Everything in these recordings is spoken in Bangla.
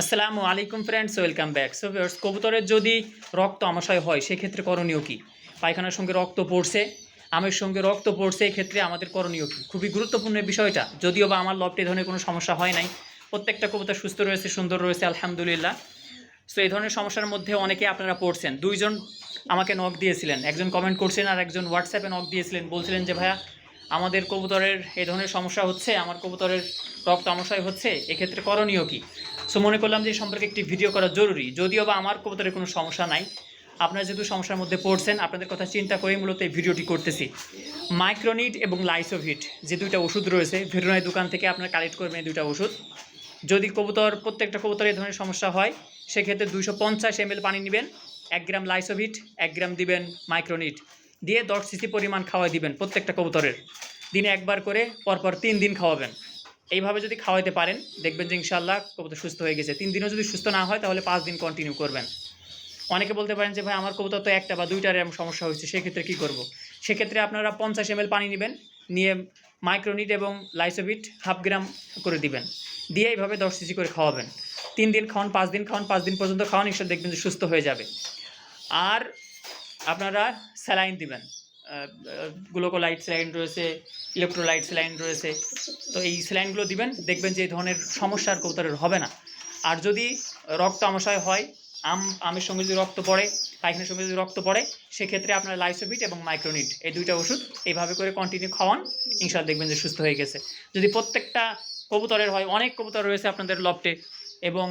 আসসালামু আলাইকুম ফ্রেন্ডস ওয়েলকাম ব্যাক সো কবুতরের যদি রক্ত আমাশয় হয়, সেক্ষেত্রে করণীয় কী? পায়খানার সঙ্গে রক্ত পড়ছে, আমের সঙ্গে রক্ত পড়ছে, এক্ষেত্রে আমাদের করণীয় কী? খুবই গুরুত্বপূর্ণ বিষয়টা। যদিও বা আমার লবটে ধরনের কোনো সমস্যা হয় নাই, প্রত্যেকটা কবুতর সুস্থ রয়েছে, সুন্দর রয়েছে, আলহামদুলিল্লাহ। সো এই ধরনের সমস্যার মধ্যে অনেকে আপনারা পড়ছেন। দুইজন আমাকে নক দিয়েছিলেন। একজন কমেন্ট করছেন আর একজন হোয়াটসঅ্যাপে নক দিয়েছিলেন। বলছিলেন যে, ভাইয়া আমাদের কবুতরের এই ধরনের সমস্যা হচ্ছে, আমার কবুতরের রক্ত আমাশয় হচ্ছে, এক্ষেত্রে করণীয় কী? সো মনে করলাম যে সম্পর্কে একটি ভিডিও করা জরুরি। যদিও বা আমার কবুতরের কোনো সমস্যা নাই, আপনারা যেহেতু সমস্যার মধ্যে পড়ছেন, আপনাদের কথা চিন্তা করেই মূলত এই ভিডিওটি করতেছি। মাইক্রোনিট এবং লাইসোভিট যে দুইটা ওষুধ রয়েছে ভেটেরিনারি দোকান থেকে আপনারা কালেক্ট করবেন এই দুইটা ওষুধ। যদি কবুতর, প্রত্যেকটা কবুতর এই ধরনের সমস্যা হয়, সেক্ষেত্রে দুশো পঞ্চাশ এমএল পানি নেবেন, এক গ্রাম লাইসোভিট এক গ্রাম দিবেন মাইক্রোনিট দিয়ে দশ সিসি পরিমাণ খাওয়াই দিবেন প্রত্যেকটা কবুতরের। দিনে একবার করে পরপর তিন দিন খাওয়াবেন। এইভাবে যদি খাওয়াইতে পারেন, দেখবেন যে ইনশাল্লাহ কবুতর সুস্থ হয়ে গেছে। তিন দিনও যদি সুস্থ না হয়, তাহলে পাঁচ দিন কন্টিনিউ করবেন। অনেকে বলতে পারেন যে, ভাই, আমার কবুতর তো একটা বা দুইটার এরকম সমস্যা হয়েছে, সেক্ষেত্রে কী করব? সেক্ষেত্রে আপনারা পঞ্চাশ এমএল পানি নেবেন, নিয়ে মাইক্রোনিট এবং লাইসোভিট হাফ গ্রাম করে দিবেন। দিয়ে এইভাবে দশ সিসি করে খাওয়াবেন। তিন দিন খাওয়ান, পাঁচ দিন খাওয়ান, পাঁচ দিন পর্যন্ত খাওয়ান ঈশ্বর দেখবেন যে সুস্থ হয়ে যাবে। আর আপনারা স্যালাইন দিবেন। গ্লোকোলাইট স্যালাইন রয়েছে, ইলেকট্রোলাইট স্যালাইন রয়েছে। তো এই স্যালাইনগুলো দিবেন, দেখবেন যে এই ধরনের সমস্যা আর কবুতরের হবে না। আর যদি রক্ত আমাশয় হয়, আম, আমের সঙ্গে যদি রক্ত পড়ে পায়খানার সঙ্গে যদি রক্ত পড়ে, সেক্ষেত্রে আপনার লাইসোভিট এবং মাইক্রোনিট এই দুইটা ওষুধ এইভাবে করে কন্টিনিউ খাওয়ান ইনশাল্লাহ দেখবেন যে সুস্থ হয়ে গেছে। যদি প্রত্যেকটা কবুতরের হয়, অনেক কবুতর রয়েছে আপনাদের লফটে এবং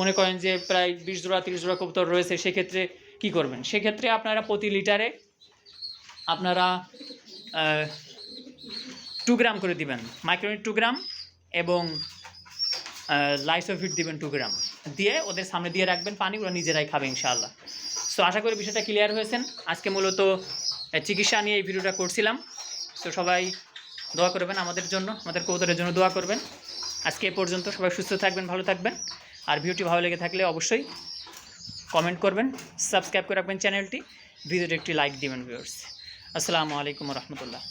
মনে করেন যে প্রায় বিশ জোড়া, তিরিশ জোড়া কবুতর রয়েছে, সেক্ষেত্রে কি করবেন? সেক্ষেত্রে আপনারা প্রতি লিটারে আপনারা টু গ্রাম করে দিবেন। মাইক্রোনিট টু গ্রাম এবং লাইসোফিট দিবেন টু গ্রাম দিয়ে ওদের সামনে দিয়ে রাখবেন পানি, ওরা নিজেরাই খাবে ইনশাআল্লাহ। সো আশা করি বিষয়টা ক্লিয়ার হয়েছেন আজকে মূলত চিকিৎসা নিয়ে এই ভিডিওটা করছিলাম। তো সবাই দোয়া করবেন আমাদের জন্য, আমাদের কবুতরের জন্য দোয়া করবেন। আজকে এ পর্যন্ত সবাই সুস্থ থাকবেন, ভালো থাকবেন। আর ভিডিওটি ভালো লেগে থাকলে অবশ্যই কমেন্ট করবেন সাবস্ক্রাইব করে রাখবেন চ্যানেলটি ভিডিওটি একটি লাইক দিবেন ভিউয়ার্স আসসালামু আলাইকুম রহমতুল্লাহ।